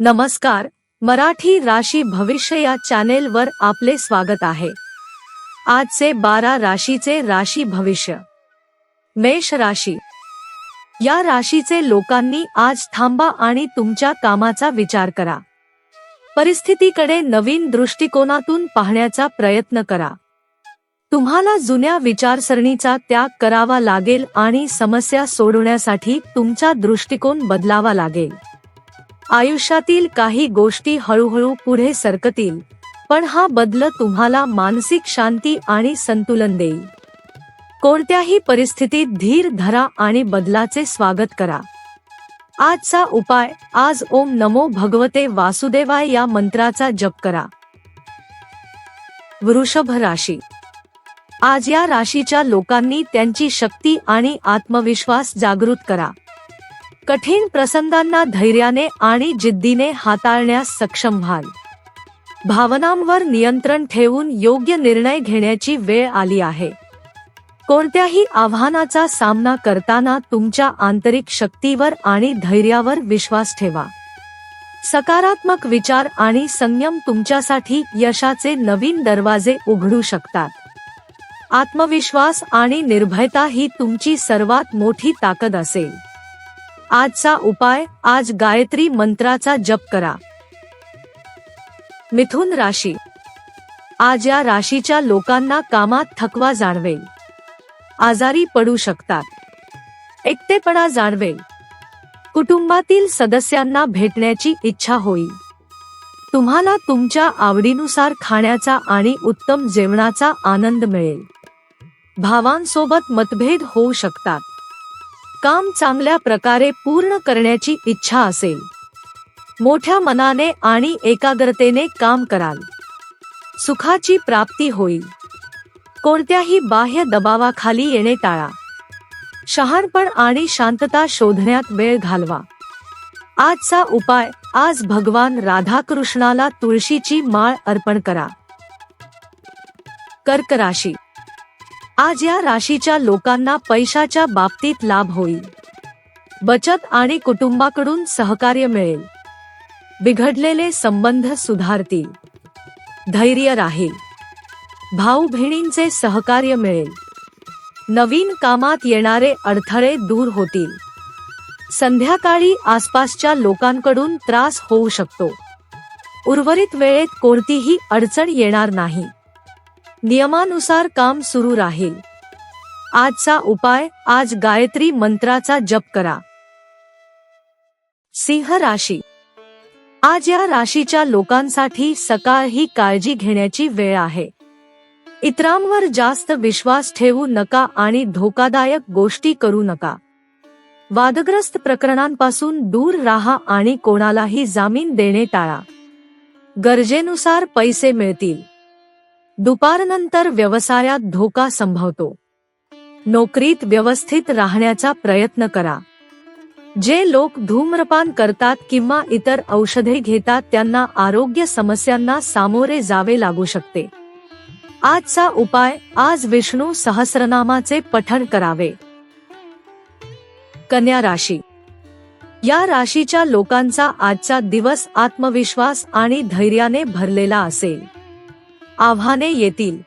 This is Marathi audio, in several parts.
नमस्कार मराठी राशी भविष्य या चॅनेलवर आपले स्वागत आहे. आजचे बारा राशीचे राशी भविष्य. मेष राशी. या राशीचे लोकांनी आज थांबा आणि तुमच्या कामाचा विचार करा. परिस्थितीकडे नवीन दृष्टिकोनातून पाहण्याचा प्रयत्न करा. तुम्हाला जुन्या विचारसरणीचा त्याग करावा लागेल आणि समस्या सोडवण्यासाठी तुमचा दृष्टिकोन बदलावा लागेल. आयुष्यातील काही गोष्टी हळूहळू पुढे सरकतील. पण हा बदल तुम्हाला मानसिक शांती आणि संतुलन देईल. कोणत्याही परिस्थितीत धीर धरा आणि बदलाचे स्वागत करा. आजचा उपाय आज ओम नमो भगवते वासुदेवाय या मंत्राचा जप करा. वृषभ राशी. आज या राशीच्या लोकांनी त्यांची शक्ती आणि आत्मविश्वास जागृत करा. कठीण प्रसंगांना धैर्याने आणि जिद्दीने हाताळण्यास सक्षम व्हाल. भावनांवर नियंत्रण ठेवून योग्य निर्णय घेण्याची वेळ आली आहे. कोणत्याही आव्हानाचा सामना करताना तुमच्या आंतरिक शक्तीवर आणि धैर्यावर विश्वास ठेवा. सकारात्मक विचार आणि संयम तुमच्यासाठी यशाचे नवीन दरवाजे उघडू शकतात. आत्मविश्वास आणि निर्भयता ही तुमची सर्वात मोठी ताकद असेल. आजचा उपाय आज गायत्री मंत्राचा जप करा. मिथुन राशी. आज या राशीच्या लोकांना कामात थकवा जाणवेल. आजारी पडू शकतात. एकटेपणा जाणवेल. कुटुंबातील सदस्यांना भेटण्याची इच्छा होईल. तुम्हाला तुमच्या आवडीनुसार खाण्याचा आणि उत्तम जेवणाचा आनंद मिळेल. भावांसोबत मतभेद होऊ शकतात. काम चांगल्या प्रकारे पूर्ण करण्याची इच्छा असेल. मोठ्या मनाने आणि एकाग्रतेने काम कराल. सुखाची प्राप्ती होईल. कोणत्याही बाह्य दबावाखाली येणे टाळा. शहाणपण आणि शांतता शोधण्यात वेळ घालवा. आजचा उपाय आज भगवान राधाकृष्णाला तुळशीची माळ अर्पण करा. कर्क राशी आज या राशीच्या लोकांना पैशाच्या बाबतीत लाभ होईल. बचत आणि कुटुंबाकडून सहकार्य मिळेल. बिघडलेले संबंध सुधारतील. धैर्य राहील. भाऊ बहिणींचे सहकार्य मिळेल. नवीन कामात येणारे अडथळे दूर होतील. संध्याकाळी आसपासच्या लोकांकडून त्रास होऊ शकतो. उर्वरित वेळेत कोणतीही अडचण येणार नाही. नियमानुसार काम सुरू राहील. आजचा उपाय आज गायत्री मंत्राचा जप करा. सिंह राशी. आज या राशीच्या लोकांसाठी सकाळ ही काळजी घेण्याची वेळ आहे. इतरांवर जास्त विश्वास ठेवू नका आणि धोकादायक गोष्टी करू नका. वादग्रस्त प्रकरणांपासून दूर राहा आणि कोणालाही जामीन देणे टाळा. गरजेनुसार पैसे मिळतील. दुपारनंतर व्यवसायात धोका संभवतो. नोकरीत व्यवस्थित राहण्याचा प्रयत्न करा. जे लोक धूम्रपान करतात किंवा इतर औषधे घेतात त्यांना आरोग्य समस्यांना सामोरे जावे लागू शकते. आजचा उपाय आज विष्णू सहस्रनामाचे पठण करावे. कन्या राशी. या राशीच्या लोकांचा आजचा दिवस आत्मविश्वास आणि धैर्याने भरलेला असेल. आव्हाने येतील.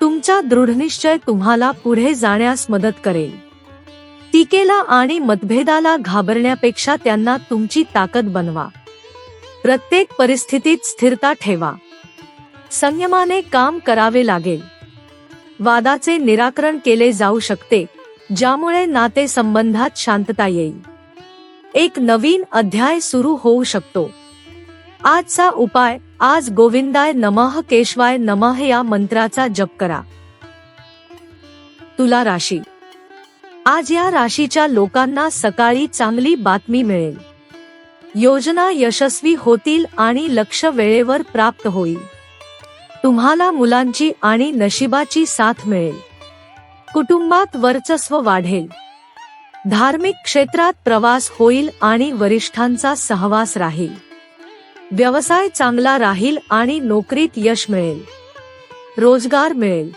तुमचा दृढनिश्चय तुम्हाला पुढे जाण्यास मदत करेल. टीकेला आणि मतभेदाला घाबरण्यापेक्षा त्यांना तुमची ताकद बनवा. प्रत्येक परिस्थितीत स्थिरता ठेवा. संयमाने काम करावे लागेल. वादाचे निराकरण केले जाऊ शकते ज्यामुळे नातेसंबंधात शांतता येईल. एक नवीन अध्याय सुरू होऊ शकतो. आजचा उपाय आज गोविंदाय नमः केशवाय नमः या मंत्राचा जप करा. तुला राशी. आज या राशीच्या लोकांना सकाळी चांगली बातमी मिळेल. योजना यशस्वी होतील आणि लक्ष वेळेवर प्राप्त होईल. तुम्हाला मुलांची आणि नशिबाची साथ मिळेल. कुटुंबात वर्चस्व वाढेल. धार्मिक क्षेत्रात प्रवास होईल आणि वरिष्ठांचा सहवास राहील. व्यवसाय चांगला राहील आणि नोकरीत यश मिळेल. रोजगार मिळेल.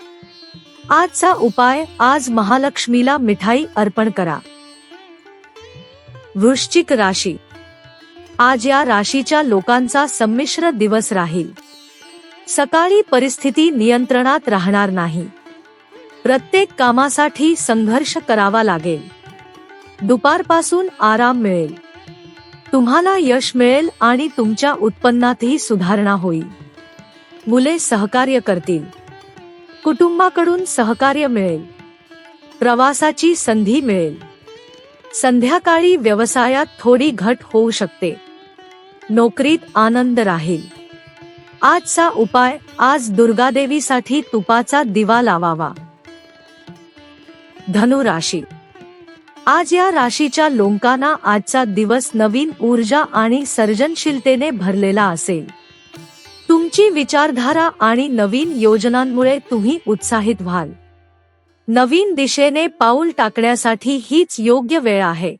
आजचा उपाय आज महालक्ष्मीला मिठाई अर्पण करा. वृश्चिक राशी. आज या राशीच्या लोकांचा संमिश्र दिवस राहील. सकाळी परिस्थिती नियंत्रणात राहणार नाही. प्रत्येक कामासाठी संघर्ष करावा लागेल. दुपारपासून आराम मिळेल. तुम्हाला यश मिळेल आणि तुमच्या उत्पन्नातही सुधारणा होईल. मुले सहकार्य करतील. कुटुंबाकडून सहकार्य मिळेल. प्रवासाची संधी मिळेल. संध्याकाळी व्यवसायात थोडी घट होऊ शकते. नोकरीत आनंद राहील. आजचा उपाय आज दुर्गादेवीसाठी तुपाचा दिवा लावावा. धनुराशी आज या राशीच्या लोकांना आजचा दिवस नवीन ऊर्जा आणि सर्जनशीलतेने भरलेला असेल. तुमची विचारधारा आणि नवीन योजनांमुळे तुम्ही उत्साहित व्हाल. नवीन दिशेने पाऊल टाकण्यासाठी हीच योग्य वेळ आहे.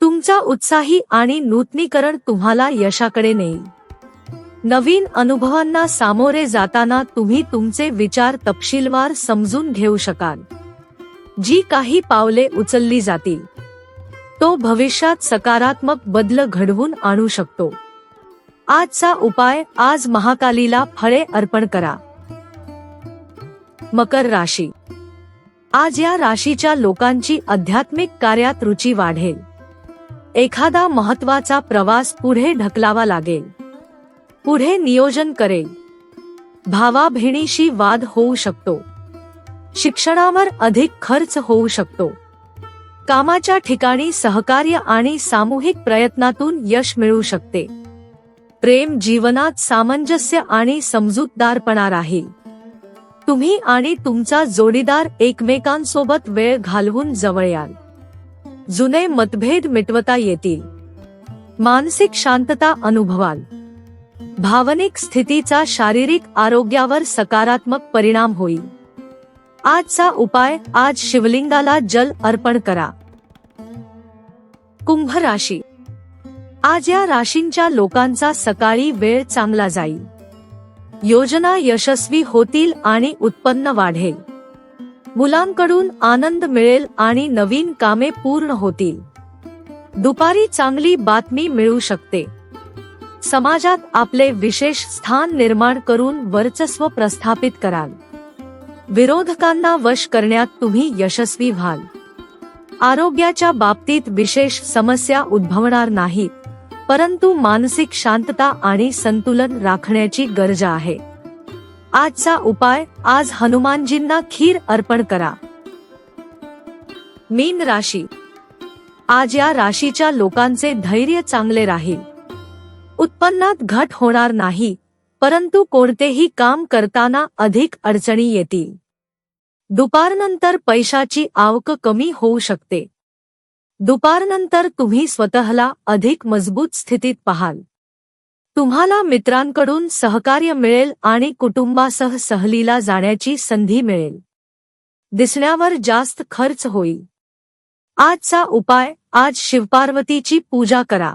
तुमचा उत्साही आणि नूतनीकरण तुम्हाला यशाकडे नेईल. नवीन अनुभवांना सामोरे जाताना तुम्ही तुमचे विचार तपशीलवार समजून घेऊ शकाल. जी काही पावले उचलली जातील. तो भविष्यात सकारात्मक बदल घडवून आणू शकतो. आजचा उपाय आज महाकालीला फळे अर्पण करा. मकर राशी. आज या राशीच्या लोकांची आध्यात्मिक कार्यात रुची वाढेल. एखादा महत्त्वाचा प्रवास पुढे ढकलावा लागेल. पुढे नियोजन करेल. भावाभिणीशी वाद होऊ शकतो. शिक्षणावर अधिक खर्च होऊ शकतो. कामाच्या ठिकाणी सहकार्य आणि सामूहिक प्रयत्नातून यश मिळू शकते. प्रेम जीवनात सामंजस्य आणि समजूतदारपणा राहील. तुम्ही आणि तुमचा जोडीदार एकमेकांसोबत वेळ घालवून जवळ याल. जुने मतभेद मिटवता येतील. मानसिक शांतता अनुभवाल. भावनिक स्थितीचा शारीरिक आरोग्यावर सकारात्मक परिणाम होईल. आजचा उपाय आज शिवलिंगाला जल अर्पण करा. कुंभ राशी. आज या राशींच्या लोकांचा सकाळी वेळ चांगला जाईल. योजना यशस्वी होतील आणि उत्पन्न वाढेल. मुलांकडून आनंद मिळेल आणि नवीन कामे पूर्ण होतील. दुपारी चांगली बातमी मिळू शकते. समाजात आपले विशेष स्थान निर्माण करून वर्चस्व प्रस्थापित कराल. विरोधकांना वश करण्यात तुम्ही यशस्वी व्हाल. आरोग्याच्या बाबतीत विशेष समस्या उद्भवणार नाहीत परंतु मानसिक शांतता आणि संतुलन राखण्याची गरज आहे. आजचा उपाय आज हनुमानजींना खीर अर्पण करा. मीन राशी. आज या राशीच्या लोकांचे धैर्य चांगले राहील. उत्पन्नात घट होणार नाही परंतु कोणतेही काम करताना अधिक अडचणी येतील. दुपारनंतर पैशाची आवक कमी होऊ शकते. दुपारनंतर तुम्ही स्वतःला अधिक मजबूत स्थितीत पाहाल. तुम्हाला मित्रांकडून सहकार्य मिळेल आणि कुटुंबासह सहलीला जाण्याची संधी मिळेल. दिसण्यावर जास्त खर्च होईल. आजचा उपाय आज शिवपार्वतीची पूजा करा.